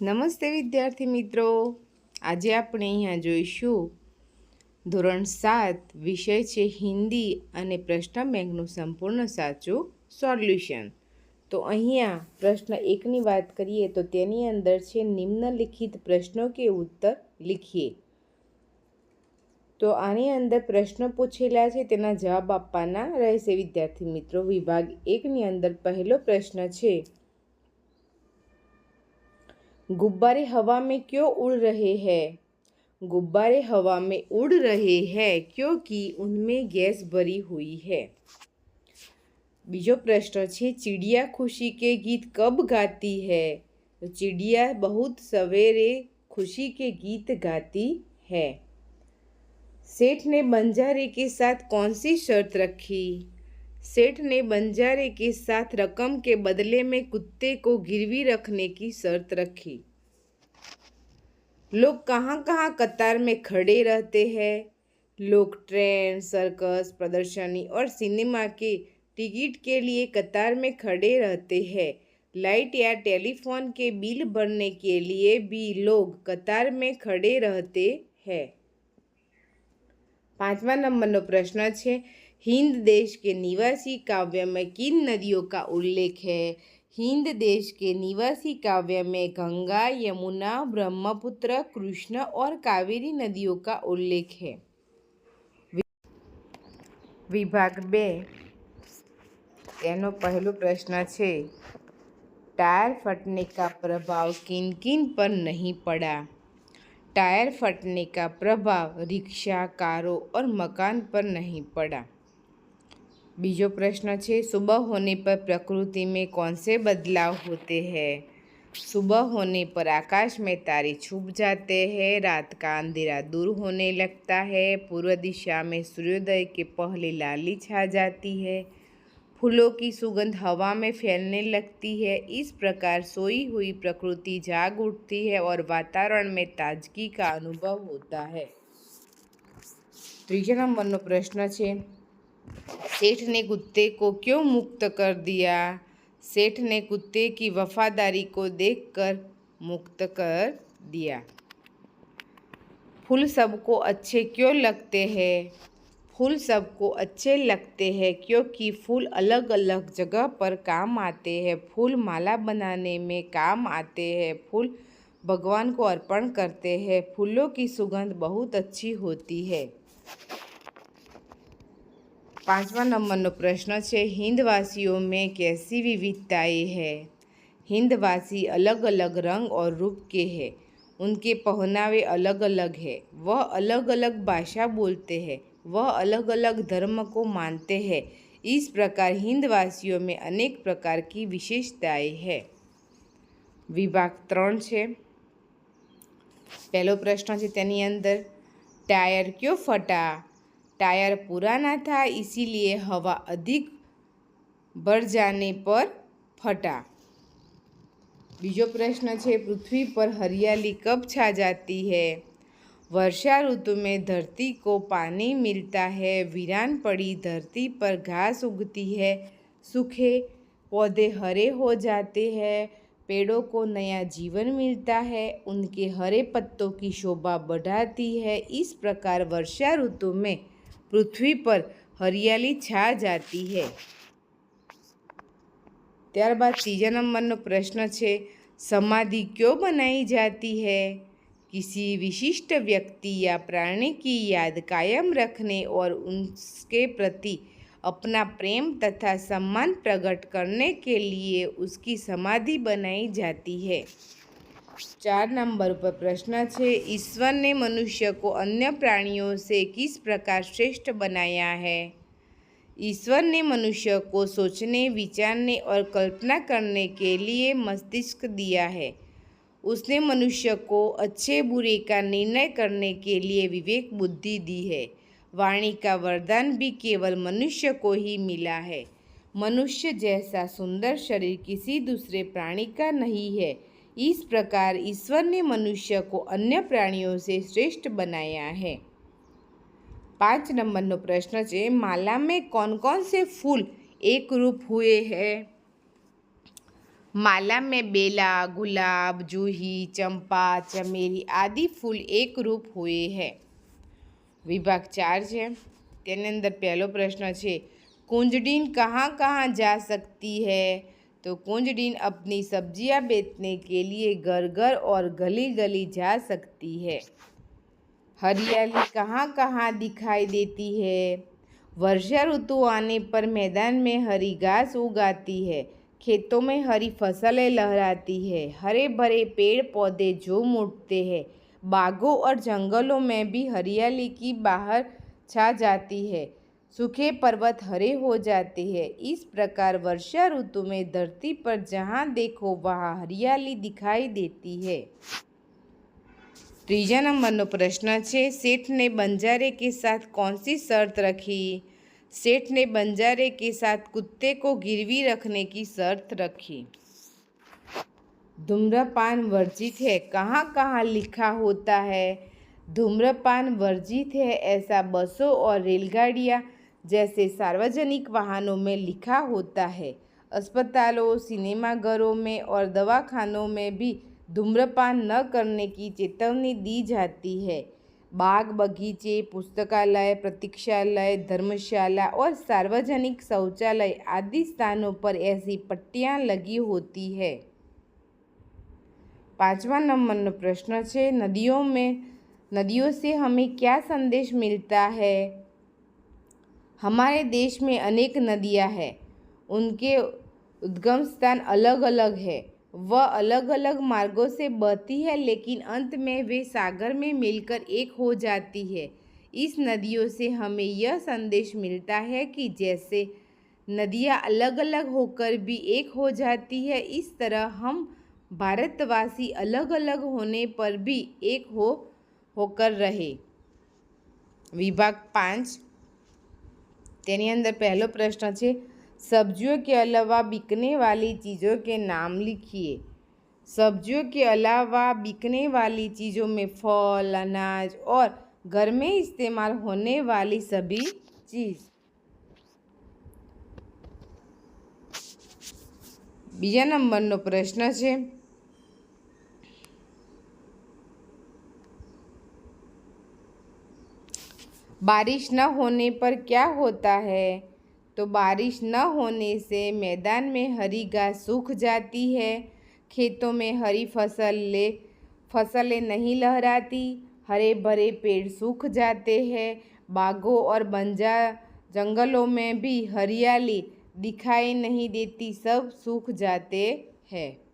નમસ્તે વિદ્યાર્થી મિત્રો. આજે આપણે અહીંયા જોઈશું. ધોરણ સાત, વિષય છે હિન્દી અને પ્રશ્ન બેંકનું સંપૂર્ણ સાચું સોલ્યુશન. તો અહીંયા પ્રશ્ન એકની વાત કરીએ તો તેની અંદર છે નિમ્નલિખિત પ્રશ્નો કે ઉત્તર લીખીએ. તો આની અંદર પ્રશ્નો પૂછેલા છે, તેના જવાબ આપવાના રહેશે વિદ્યાર્થી મિત્રો. વિભાગ એકની અંદર પહેલો પ્રશ્ન છે गुब्बारे हवा में क्यों उड़ रहे हैं गुब्बारे हवा में उड़ रहे हैं क्योंकि उनमें गैस भरी हुई है બીજો પ્રશ્ન છે चिड़िया खुशी के गीत कब गाती है तो चिड़िया बहुत सवेरे खुशी के गीत गाती है सेठ ने बंजारे के साथ कौन सी शर्त रखी सेठ ने बंजारे के साथ रकम के बदले में कुत्ते को गिरवी रखने की शर्त रखी लोग कहाँ कहाँ कतार में खड़े रहते हैं लोग ट्रेन सर्कस प्रदर्शनी और सिनेमा के टिकट के लिए कतार में खड़े रहते हैं लाइट या टेलीफोन के बिल भरने के लिए भी लोग कतार में खड़े रहते हैं પાંચમા નંબરનો પ્રશ્ન છે हिंद देश के निवासी काव्य में किन नदियों का उल्लेख है हिंद देश के निवासी काव्य में गंगा यमुना ब्रह्मपुत्र कृष्ण और कावेरी नदियों का उल्लेख है विभाग बे તેનો પહેલો પ્રશ્ન છે टायर फटने का प्रभाव किन किन पर नहीं पड़ा टायर फटने का प्रभाव रिक्शा कारों और मकान पर नहीं पड़ा बीजो प्रश्न है सुबह होने पर प्रकृति में कौन से बदलाव होते हैं सुबह होने पर आकाश में तारे छुप जाते हैं रात का अंधेरा दूर होने लगता है पूर्व दिशा में सूर्योदय के पहले लाली छा जाती है फूलों की सुगंध हवा में फैलने लगती है इस प्रकार सोई हुई प्रकृति जाग उठती है और वातावरण में ताजगी का अनुभव होता है ત્રીજા નંબરનો પ્રશ્ન છે सेठ ने कुत्ते को क्यों मुक्त कर दिया? सेठ ने कुत्ते की वफादारी को देखकर मुक्त कर दिया। फूल सबको अच्छे क्यों लगते हैं? फूल सबको अच्छे लगते हैं क्योंकि फूल अलग अलग जगह पर काम आते हैं। फूल माला बनाने में काम आते हैं। फूल भगवान को अर्पण करते हैं। फूलों की सुगंध बहुत अच्छी होती है। पांचवा नंबर प्रश्न है हिंदवासियों में कैसी विविधताएं है हिंदवासी अलग अलग रंग और रूप के हैं उनके पहनावे अलग अलग है वह अलग अलग भाषा बोलते हैं वह अलग अलग धर्म को मानते हैं इस प्रकार हिंदवासियों में अनेक प्रकार की विशेषताएं है विभाग ત્રણ છે પહેલો પ્રશ્ન છે તેની અંદર ટાયર ક્યો ફટા टायर पुराना था, इसीलिए हवा अधिक बढ़ जाने पर फटा। बीजो प्रश्न है पृथ्वी पर हरियाली कब छा जाती है? वर्षा ऋतु में धरती को पानी मिलता है, वीरान पड़ी धरती पर घास उगती है, सूखे पौधे हरे हो जाते हैं, पेड़ों को नया जीवन मिलता है, उनके हरे पत्तों की शोभा बढ़ाती है। इस प्रकार वर्षा ऋतु में पृथ्वी पर हरियाली छा जाती है ત્યારબાદ ત્રીજા નંબરનો પ્રશ્ન છે समाधि क्यों बनाई जाती है किसी विशिष्ट व्यक्ति या प्राणी की याद कायम रखने और उसके प्रति अपना प्रेम तथा सम्मान प्रकट करने के लिए उसकी समाधि बनाई जाती है चार नंबर पर प्रश्न है ईश्वर ने मनुष्य को अन्य प्राणियों से किस प्रकार श्रेष्ठ बनाया है? ईश्वर ने मनुष्य को सोचने, विचारने और कल्पना करने के लिए मस्तिष्क दिया है। उसने मनुष्य को अच्छे, बुरे का निर्णय करने के लिए विवेक बुद्धि दी है। वाणी का वरदान भी केवल मनुष्य को ही मिला है। मनुष्य जैसा सुंदर शरीर किसी दूसरे प्राणी का नहीं है। इस प्रकार ईश्वर ने मनुष्य को अन्य प्राणियों से श्रेष्ठ बनाया है पाँच नंबर नो प्रश्न है माला में कौन कौन से फूल एक रूप हुए हैं माला में बेला गुलाब जूही चंपा चमेली આદિ ફૂલ એકરૂપ હોય है વિભાગ ચાર છે તેની અંદર પહેલો પ્રશ્ન છે कुंजडीन कहाँ कहाँ जा सकती है तो कुंजडीन अपनी सब्ज़ियाँ बेचने के लिए घर घर और गली गली जा सकती है। हरियाली कहाँ कहाँ दिखाई देती है? वर्षा ऋतु आने पर मैदान में हरी घास उगाती है, खेतों में हरी फ़सलें लहराती है हरे भरे पेड़ पौधे झूम उठते हैं, बागों और जंगलों में भी हरियाली की बाहर छा जाती है। सूखे पर्वत हरे हो जाते हैं इस प्रकार वर्षा ऋतु में धरती पर जहाँ देखो वहाँ हरियाली दिखाई देती है ત્રીજા નંબરનો પ્રશ્ન છે શેઠને બંજારે કે સાથ कौन सी शर्त रखी सेठ ने बंजारे के साथ कुत्ते को गिरवी रखने की शर्त रखी धूम्रपान वर्जित है कहाँ कहाँ लिखा होता है धूम्रपान वर्जित है ऐसा बसों और रेलगाड़ियाँ जैसे सार्वजनिक वाहनों में लिखा होता है। अस्पतालों, सिनेमाघरों में और दवाखानों में भी धूम्रपान न करने की चेतावनी दी जाती है। बाग बगीचे, पुस्तकालय, प्रतीक्षालय, धर्मशाला और सार्वजनिक शौचालय आदि स्थानों पर ऐसी पट्टियाँ लगी होती है। पांचवा नंबर प्रश्न है नदियों में, नदियों से हमें क्या संदेश मिलता है? हमारे देश में अनेक नदियाँ हैं। उनके उद्गम स्थान अलग अलग है। वह अलग अलग मार्गों से बहती है, लेकिन अंत में वे सागर में मिलकर एक हो जाती है। इस नदियों से हमें यह संदेश मिलता है कि जैसे नदियाँ अलग अलग होकर भी एक हो जाती है, इस तरह हम भारतवासी अलग अलग होने पर भी एक हो, होकर रहे। विभाग पाँच તેની અંદર પહેલો પ્રશ્ન છે सब्जियों के अलावा बिकने वाली चीज़ों के नाम लिखिए सब्जियों के अलावा बिकने वाली चीज़ों में फल अनाज और घर में इस्तेमाल होने वाली सभी चीज़ બીજા નંબરનો પ્રશ્ન છે बारिश न होने पर क्या होता है? तो बारिश न होने से मैदान में हरी घास सूख जाती है। खेतों में हरी फ़सल ले, फ़सलें नहीं लहराती। हरे भरे पेड़ सूख जाते हैं। बागों और बंजा, जंगलों में भी हरियाली दिखाई नहीं देती, सब सूख जाते हैं।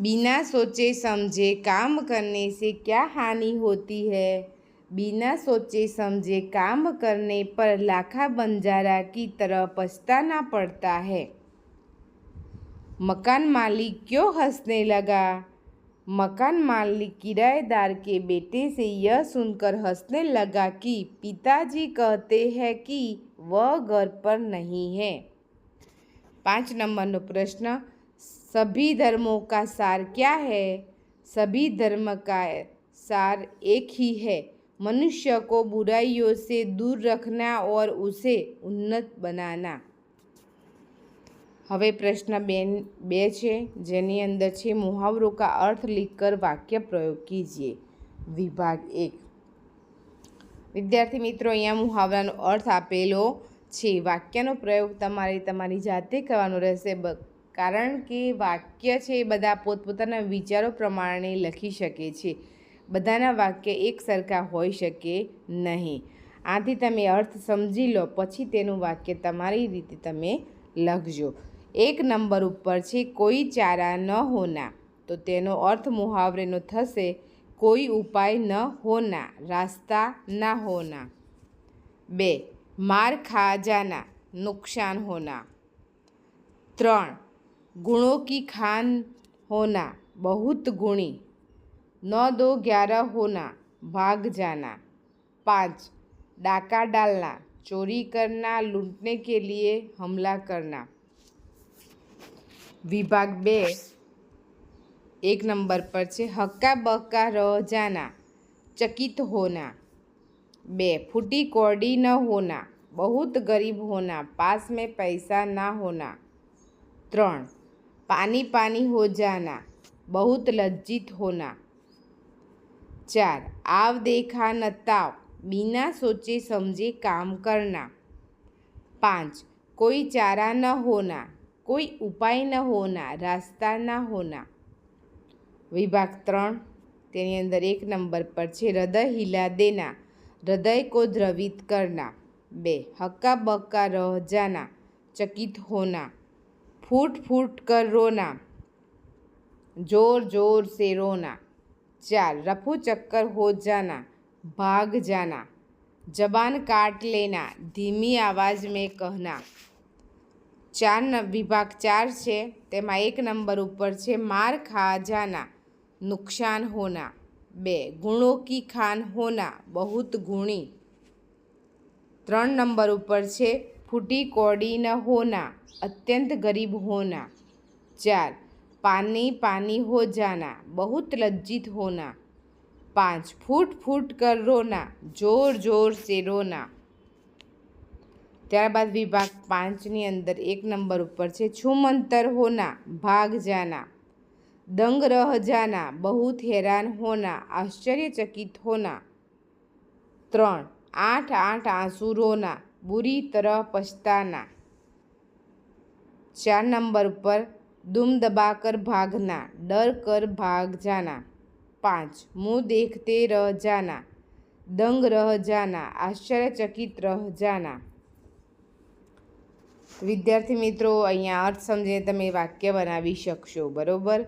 बिना सोचे समझे काम करने से क्या हानि होती है? बिना सोचे समझे काम करने पर लाखा बंजारा की तरह पछताना पड़ता है। मकान मालिक क्यों हंसने लगा? मकान मालिक किराएदार के बेटे से यह सुनकर हंसने लगा कि पिताजी कहते हैं कि वह घर पर नहीं है। पाँच नंबर प्रश्न। सभी धर्मों का सार क्या है सभी धर्म का सार एक ही है मनुष्य को बुराइयों से दूर रखना और उसे उन्नत बनाना હવે પ્રશ્ન બે બે છે જેની અંદર છે મુહાવરો કા અર્થ लिखकर વાક્ય પ્રયોગ કીજીએ વિભાગ એક વિદ્યાર્થી મિત્રો અહીંયા મુહાવરાનો અર્થ આપેલો છે વાક્યનો પ્રયોગ તમારે તમારી જાતે કરવાનો રહેશે કારણ કે વાક્ય છે એ બધા પોતપોતાના વિચારો પ્રમાણે લખી શકે છે. બધાના વાક્ય એક સરખા હોઈ શકે નહીં. આથી તમે અર્થ સમજી લો, પછી તેનું વાક્ય તમારી રીતે તમે લખજો. એક નંબર ઉપર છે, કોઈ ચારા ન હોના. તો તેનો અર્થ મુહાવરેનો થશે, કોઈ ઉપાય ન હોના, રાસ્તા ના હોના. બે, માર ખા જાના, નુકસાન હોના. ત્રણ गुणों की खान होना, बहुत गुणी। नौ दो ग्यारह होना, भाग जाना। पाँच, डाका डालना, चोरी करना, लूटने के लिए हमला करना। विभाग बे, एक नंबर पर से हक्का बक्का रह जाना, चकित होना। बे, फूटी कौड़ी न होना, बहुत गरीब होना, पास में पैसा ना होना। त्रण પાની પાની હો જાના, બહુત લજ્જિત હોના. ચાર, આવ દેખા ન તાવ, બિના સોચે સમજે કામ કરના. પાંચ, કોઈ ચારા ન હોના, કોઈ ઉપાય ન હોના, રાસ્તા ના હોના. વિભાગ ત્રણ, તેની અંદર એક નંબર પર છે, હૃદય હિલા દેના, હૃદય કો દ્રવિત કરના. બે, હક્કા બક્કા રહ જાના, ચકિત હોના. ફૂટ ફૂટ કર રોના જોર જોર સે રોના ચાર રફુ ચક્કર હો જાના ભાગ જાના જબાન કાટ લેના ધીમી આવાજ મેં કહના ચાર વિભાગ ચાર છે. તેમાં એક નંબર ઉપર છે. માર ખા જાના નુકસાન હોના બે, ગુણો કી ખાન હોના બહુત ગુણી. ત્રણ નંબર ઉપર છે. ફૂટી કોડી ન હોના અત્યંત ગરીબ હોના ચાર पानी पानी हो जाना बहुत लज्जित होना पाँच फूट फूट कर रोना जोर जोर से रोना ત્યારબાદ વિભાગ પાંચની અંદર એક નંબર ઉપર છે છુમંતર હોના ભાગ જાના दंग रह जाना बहुत हैरान होना आश्चर्यचकित होना त्रण आठ आठ आंसू रोना बुरी तरह पछताना ચાર નંબર ઉપર દુમ દબાકર ભાગના, ડર કર ભાગ જાના. પાંચ, મું દેખતે રહ જાના, દંગ રહ જાના, આશ્ચર્યચકિત રહ જાના. વિદ્યાર્થી મિત્રો, અહીંયા અર્થ સમજીને તમે વાક્ય બનાવી શકશો, બરોબર?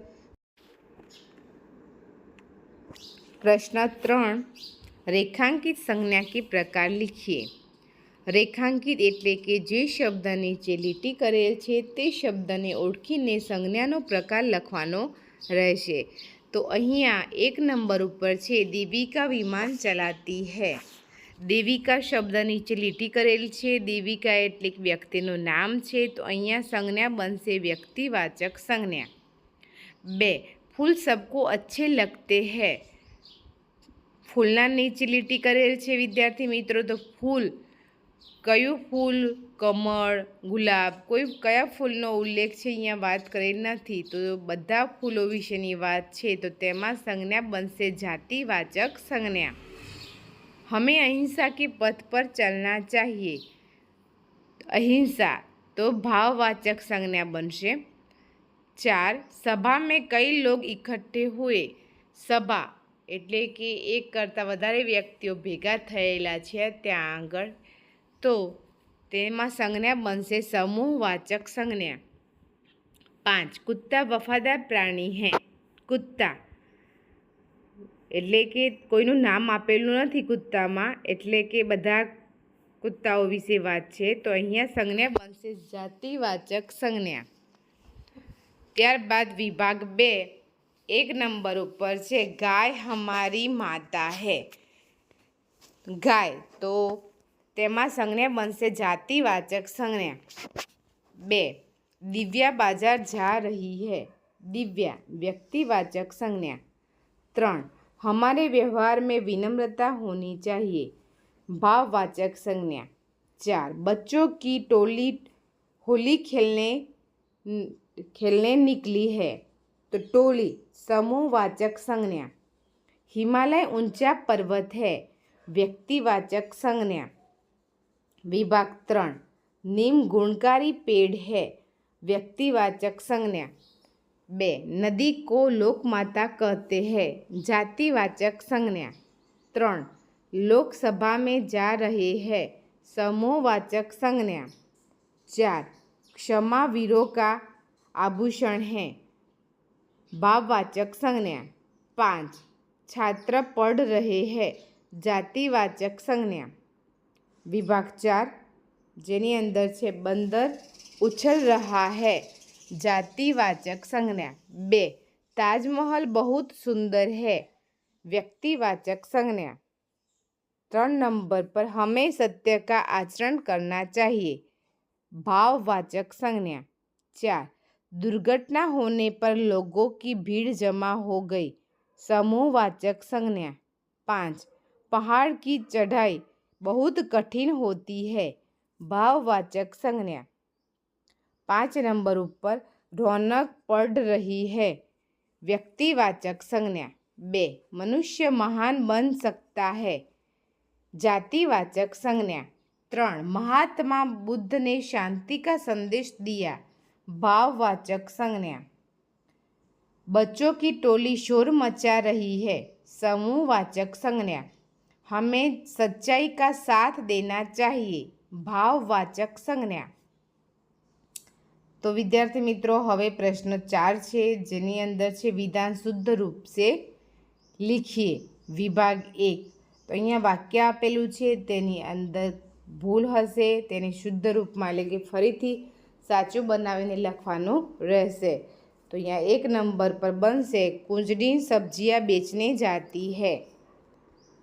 પ્રશ્ન ત્રણ, રેખાંકિત સંજ્ઞા કે પ્રકાર લીખીએ. રેખાંકિત એટલે કે જે શબ્દ નીચે લીટી કરેલ છે તે શબ્દને ઓળખીને સંજ્ઞાનો પ્રકાર લખવાનો રહેશે. તો અહીંયા એક નંબર ઉપર છે, દેવિકા વિમાન ચલાતી હૈ. દેવિકા શબ્દ નીચે લીટી કરેલ છે, દેવિકા એટલે વ્યક્તિનું નામ છે, તો અહીંયા સંજ્ઞા બનશે વ્યક્તિવાચક સંજ્ઞા. બે, ફૂલ સબકો અચ્છે લગતે હૈ. ફૂલના નીચે લીટી કરેલ છે, વિદ્યાર્થી મિત્રો, તો ફૂલ કયું ફૂલ, કમળ, ગુલાબ, કોઈ કયા ફૂલનો ઉલ્લેખ છે? અહીંયા વાત કરેલ નથી. તો બધા ફૂલો વિશેની વાત છે, તો તેમાં સંજ્ઞા બનશે જાતિવાચક સંજ્ઞા. હમે અહિંસા કે પથ પર ચલના ચાહીએ. અહિંસા, તો ભાવવાચક સંજ્ઞા બનશે. ચાર, સભા મેં કઈ લોગ ઇકઠ્ઠે હોય સભા, એટલે કે એક કરતાં વધારે વ્યક્તિઓ ભેગા થયેલા છે, ત્યાં આગળ તો તેમાં સંજ્ઞા બનશે સમૂહવાચક સંજ્ઞા. પાંચ, કુત્તા વફાદાર પ્રાણી હે. કુત્તા. એટલે કે કોઈનું નામ આપેલું નથી કુત્તામાં, એટલે કે બધા કુત્તાઓ વિશે વાત છે, તો અહીંયા સંજ્ઞા બનશે જાતિવાચક સંજ્ઞા. ત્યારબાદ વિભાગ બે, એક નંબર ઉપર છે, ગાય હમારી માતા હે. ગાય, તો તેમાં સંજ્ઞા બનશે જાતિવાચક સંજ્ઞા બે દિવ્યા બાજાર જા રહી હૈ દિવ્યા વ્યક્તિવાચક સંજ્ઞા ત્રણ हमारे व्यवहार में विनम्रता होनी चाहिए भाववाचक संज्ञा चार बच्चों की टोली होली खेलने खेलने निकली है तो टोली समूहवाचक संज्ञा हिमालय ऊंचा पर्वत है व्यक्तिवाचक संज्ञा विभाग त्रण। नीम गुणकारी पेड़ है, व्यक्तिवाचक संज्ञा। बे, नदी को लोकमाता कहते हैं, जातिवाचक संज्ञा। त्रण, लोकसभा में जा रहे हैं, समूहवाचक संज्ञा। चार क्षमा वीरों का आभूषण है, भाववाचक संज्ञा। पाँच, छात्र पढ़ रहे हैं, जातिवाचक संज्ञा। विभाग चार જેની અંદર છે બંદર ઉછળ रहा है जातिवाचक संज्ञा बे ताजमहल बहुत सुंदर है व्यक्तिवाचक संज्ञा त्रण नंबर पर हमें सत्य का आचरण करना चाहिए भाववाचक संज्ञा चार दुर्घटना होने पर लोगों की भीड़ जमा हो गई समूहवाचक संज्ञा पाँच पहाड़ की चढ़ाई बहुत कठिन होती है भाववाचक संज्ञा पाँच नंबर ऊपर रौनक पड़ रही है व्यक्तिवाचक संज्ञा बे मनुष्य महान बन सकता है जातिवाचक संज्ञा ત્રણ महात्मा बुद्ध ने शांति का संदेश दिया भाववाचक संज्ञा बच्चों की टोली शोर मचा रही है समूहवाचक संज्ञा हमें सच्चाई का साथ देना चाहिए ભાવવાચક સંજ્ઞા તો વિદ્યાર્થી મિત્રો હવે પ્રશ્ન ચાર છે જેની અંદર છે વિધાન શુદ્ધ રૂપ સે લીખીએ વિભાગ એક તો અહીંયા વાક્ય આપેલું છે તેની અંદર ભૂલ હશે તેને શુદ્ધ રૂપમાં એટલે કે ફરીથી સાચું બનાવીને લખવાનું રહેશે તો અહીંયા એક નંબર પર બનશે કુંજડી સબ્જીયા બેચને જાતી હૈ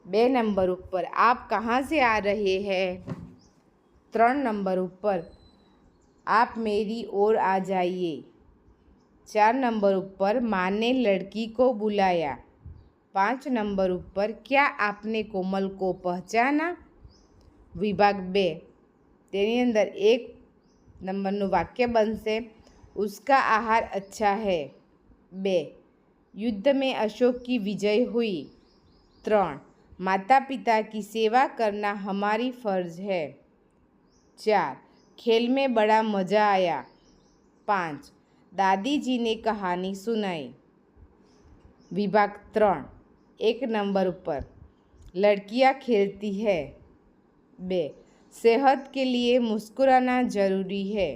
बे नंबर ऊपर। आप कहाँ से आ रहे हैं? तरण नंबर ऊपर। आप मेरी ओर आ जाइए। चार नंबर ऊपर, माँ ने लड़की को बुलाया। पाँच नंबर ऊपर, क्या आपने कोमल को पहचाना? विभाग बे। तेरी अंदर एक नंबर वाक्य बन से उसका आहार अच्छा है। बे। युद्ध में अशोक की विजय हुई। त्रण। माता पिता की सेवा करना हमारी फ़र्ज़ है। चार, खेल में बड़ा मज़ा आया। पाँच, दादी जी ने कहानी सुनाई। विभाग त्रण, एक नंबर ऊपर। लड़कियाँ खेलती है। बे, सेहत के लिए मुस्कुराना ज़रूरी है।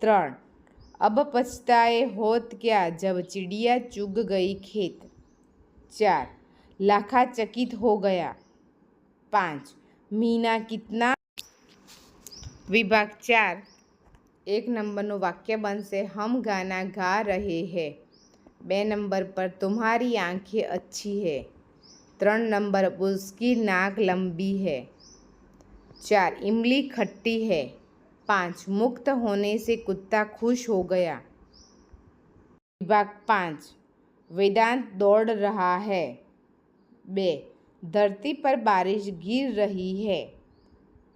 त्रण, अब पछताए होत क्या जब चिड़िया चुग गई खेत। चार लखा चकित हो गया। पाँच, मीना कितना? विभाग चार, एक नंबर नो वाक्य बन से हम गाना गा रहे हैं। बे नंबर पर तुम्हारी आँखें अच्छी है। तरण नंबर, उसकी नाक लंबी है। चार, इमली खट्टी है। पाँच, मुक्त होने से कुत्ता खुश हो गया। विभाग पाँच, वेदांत दौड़ रहा है। धरती पर बारिश गिर रही है।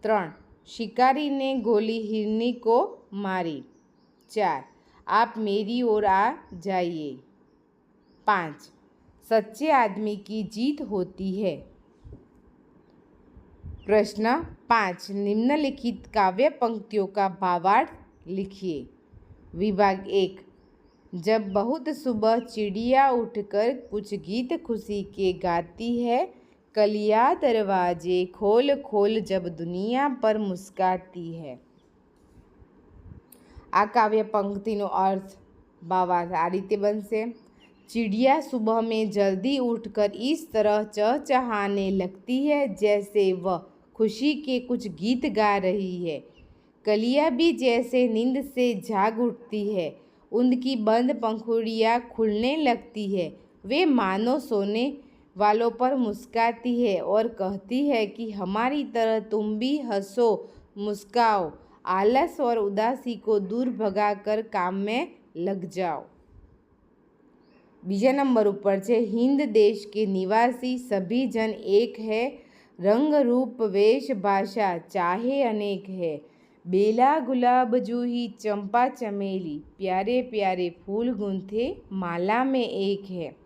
त्रण शिकारी ने गोली हिरनी को मारी। चार, आप मेरी ओर आ जाइए। पाँच, सच्चे आदमी की जीत होती है। प्रश्न पाँच, निम्नलिखित काव्य पंक्तियों का भावार्थ लिखिए। विभाग एक जब बहुत सुबह चिड़िया उठकर कुछ गीत खुशी के गाती है, कलिया दरवाजे खोल खोल जब दुनिया पर मुस्काती है। आ काव्य पंक्ति अर्थ आ रीते बनसे चिड़िया सुबह में जल्दी उठकर इस तरह चहचहाने लगती है, जैसे वह खुशी के कुछ गीत गा रही है। कलिया भी जैसे नींद से जाग उठती है। उनकी बंद पंखुड़ियाँ खुलने लगती है। वे मानो सोने वालों पर मुस्काती है और कहती है कि हमारी तरह तुम भी हंसो मुस्काओ आलस और उदासी को दूर भगाकर काम में लग जाओ। बीजा नंबर ऊपर है हिंद देश के निवासी सभी जन एक है। रंग रूप, वेश, भाषा, चाहे अनेक है। बेला गुलाब जूही चंपा चमेली, प्यारे प्यारे फूल गूंथे, माला में एक है।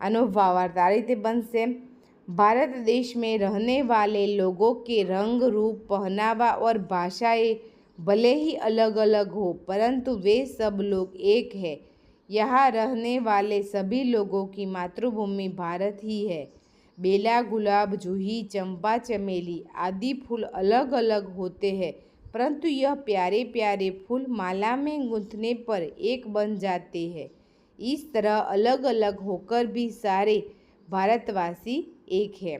अनुभावार्थ आ रीते बनसे। भारत देश में रहने वाले लोगों के रंग रूप पहनावा और भाषाएँ भले ही अलग अलग हो, परंतु वे सब लोग एक है। यहाँ रहने वाले सभी लोगों की मातृभूमि भारत ही है। बेला गुलाब जूही चंपा चमेली आदि फूल अलग अलग होते हैं। परंतु यह प्यारे प्यारे फूल माला में गूंथने पर एक बन जाते हैं इस तरह अलग अलग होकर भी सारे भारतवासी एक है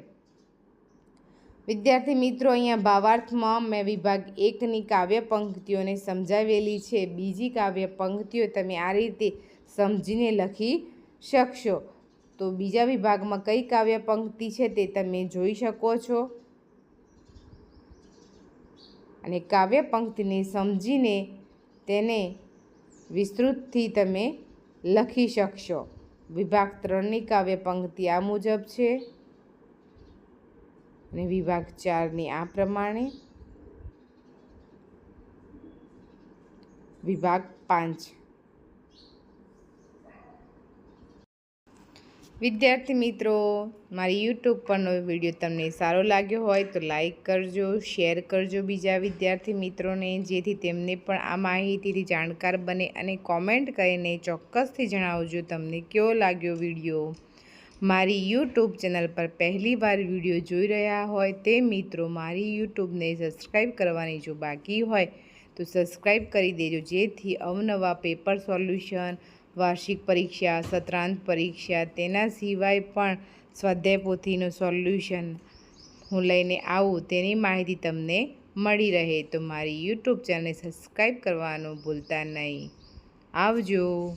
વિદ્યાર્થી મિત્રો અહીંયા ભાવાર્થમાં મેં વિભાગ એકની કાવ્ય પંક્તિઓને સમજાવેલી છે બીજી કાવ્ય પંક્તિઓ તમે આ રીતે સમજીને લખી શકશો તો બીજા વિભાગમાં કઈ કાવ્ય પંક્તિ છે તે તમે જોઈ શકો છો અને કાવ્ય પંક્તિને સમજીને તેને વિસ્તૃતથી તમે લખી શકશો. વિભાગ ત્રણની કાવ્ય પંક્તિ આ મુજબ છે. અને વિભાગ ચારની આ પ્રમાણે. વિભાગ પાંચ. વિદ્યાર્થી મિત્રો, મારી યુટ્યુબ પરનો વીડિયો તમને સારો લાગ્યો હોય તો લાઈક કરજો, શેર કરજો બીજા વિદ્યાર્થી મિત્રોને, જેથી તેમને પણ આ માહિતીથી જાણકાર બને અને કોમેન્ટ કરીને ચોક્કસથી જણાવજો તમને કેવો લાગ્યો વીડિયો. મારી યુટ્યુબ ચેનલ પર પહેલીવાર વીડિયો જોઈ રહ્યા હોય તે મિત્રો, મારી યુટ્યુબને સબસ્ક્રાઈબ કરવાની જો બાકી હોય તો સબસ્ક્રાઈબ કરી દેજો, જેથી અવનવા પેપર સોલ્યુશન વાર્ષિક પરીક્ષા, સત્રાંત પરીક્ષા, તેના સિવાય પણ સ્વાધ્યાય પોથીનું સોલ્યુશન હું લઈને આવું તેની માહિતી તમને મળી રહે. તો મારી યુટ્યુબ ચેનલને સબસ્ક્રાઈબ કરવાનું ભૂલતા નહીં. આવજો.